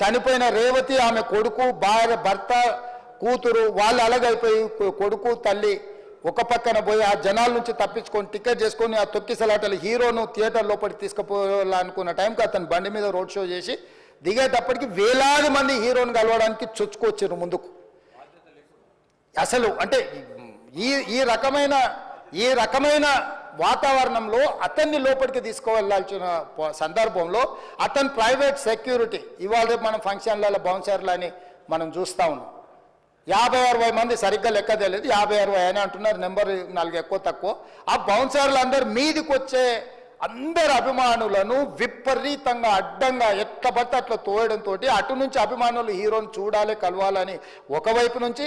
చనిపోయిన రేవతి ఆమె కొడుకు భార్య భర్త కూతురు వాళ్ళు అలగైపోయి కొడుకు తల్లి ఒక పక్కన పోయి ఆ జనాల నుంచి తప్పించుకొని టికెట్ చేసుకొని ఆ తొక్కిసలాటలు హీరోను థియేటర్ లోపలికి తీసుకుపోవాలనుకున్న టైంకి అతను బండి మీద రోడ్ షో చేసి దిగేటప్పటికి వేలాది మంది హీరోని కలవడానికి చొచ్చుకొచ్చారు ముందుకు. అసలు అంటే ఈ ఈ రకమైన ఈ రకమైన వాతావరణంలో అతన్ని లోపలికి తీసుకువెళ్ళాల్సిన సందర్భంలో అతని ప్రైవేట్ సెక్యూరిటీ ఇవాళ రేపు మనం ఫంక్షన్లలో బౌన్సర్లు అని మనం చూస్తూ ఉన్నాం. యాభై అరవై మంది సరిగ్గా లెక్క తెలియదు యాభై అరవై అని అంటున్నారు నెంబర్ నాలుగు ఎక్కువ తక్కువ. ఆ బౌన్సర్లు అందరు మీదికి వచ్చే అందరు అభిమానులను విపరీతంగా అడ్డంగా ఎట్లబట్టి పడితే అట్లా తోయడంతో అటు నుంచి అభిమానులు హీరోని చూడాలి కలవాలని ఒకవైపు నుంచి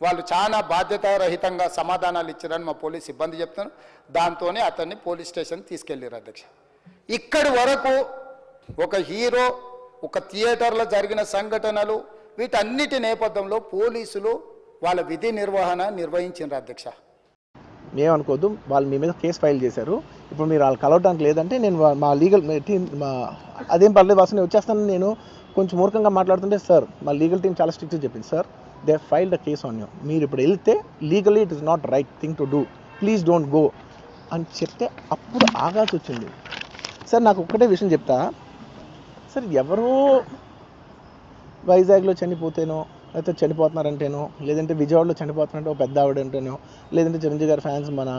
వాళ్ళు చాలా బాధ్యతారహితంగా సమాధానాలు ఇచ్చారని మా పోలీస్ సిబ్బంది చెప్తున్నారు. దాంతోనే అతన్ని పోలీస్ స్టేషన్ తీసుకెళ్ళారు అధ్యక్ష. ఇక్కడి వరకు ఒక హీరో ఒక థియేటర్లో జరిగిన సంఘటనలు వీటన్నిటి నేపథ్యంలో పోలీసులు వాళ్ళ విధి నిర్వహణ నిర్వహించారు అధ్యక్ష. ఏమనుకోవద్దు వాళ్ళు మీ మీద కేసు ఫైల్ చేశారు. ఇప్పుడు మీరు వాళ్ళు కలవడానికి లేదంటే నేను మా లీగల్ టీం మా అదేం పర్లేదు వాసు నేను వచ్చేస్తాను నేను కొంచెం మూర్ఖంగా మాట్లాడుతుంటే సార్ మా లీగల్ టీం చాలా స్ట్రిక్ట్ చెప్పింది sir. They file the case on you మీరు ఇప్పుడు వెళ్తే legally it is not right thing to do please don't go అని చెప్తే అప్పుడు ఆగాల్సి వచ్చింది. సార్ నాకు ఒక్కటే విషయం చెప్తా. సార్ ఎవరో వైజాగ్లో చనిపోతేనో లేకపోతే చనిపోతున్నారంటేనో లేదంటే విజయవాడలో చనిపోతున్నారంటే ఒక పెద్ద ఆవిడ అంటేనో లేదంటే చిరంజీవి గారి ఫ్యాన్స్ మన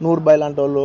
నూర్బాయ్ లాంటి వాళ్ళు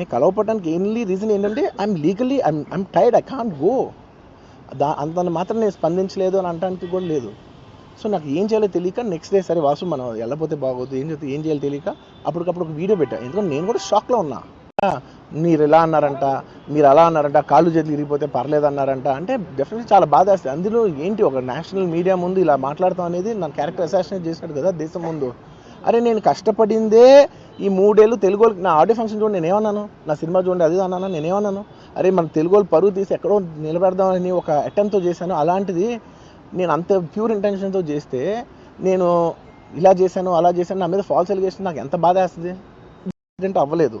నేను కలవపడడానికి ఎన్లీ రీజన్ ఏంటంటే I'm legally I'm I'm tired I can't go దా అంత మాత్రం నేను స్పందించలేదు అని అనడానికి కూడా లేదు. సో నాకు ఏం చేయాలో తెలియక నెక్స్ట్ డే సరే వాసు మనం వెళ్ళపోతే బాగోదు ఏం చేస్తే ఏం చేయాలో తెలియక అప్పటికప్పుడు ఒక వీడియో పెట్టా. ఎందుకంటే నేను కూడా షాక్లో ఉన్నా. మీరు ఎలా అన్నారంట మీరు అలా అన్నారంట కాళ్ళు చేతులు ఇరిగిపోతే పర్లేదు అన్నారంట. అంటే డెఫినెట్లీ చాలా బాధ వేస్తుంది. అందులో ఏంటి ఒక నేషనల్ మీడియా ముందు ఇలా మాట్లాడతాం అనేది నా క్యారెక్టర్ అసాసినేట్ చేసినట్టు కదా దేశం ముందు. అరే నేను కష్టపడిందే ఈ మూడేళ్ళు తెలుగు వాళ్ళకి. నా ఆడియో ఫంక్షన్ చూడండి నేనేమన్నాను? నా సినిమా చూడండి అది అన్నాను? నేనేమన్నాను? అరే మన తెలుగు వాళ్ళు పరువు తీసి ఎక్కడో నిలబెడదామని ఒక అటెంప్ట్తో చేశాను. అలాంటిది నేను అంత ప్యూర్ ఇంటెన్షన్తో చేస్తే నేను ఇలా చేశాను అలా చేశాను నా మీద ఫాల్స్ ఎలిగేషన్ నాకు ఎంత బాధ వేస్తుంది యాక్సిడెంట్ అవ్వలేదు.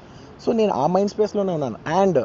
so నేను ఆ మైండ్ స్పేస్లోనే ఉన్నాను. అండ్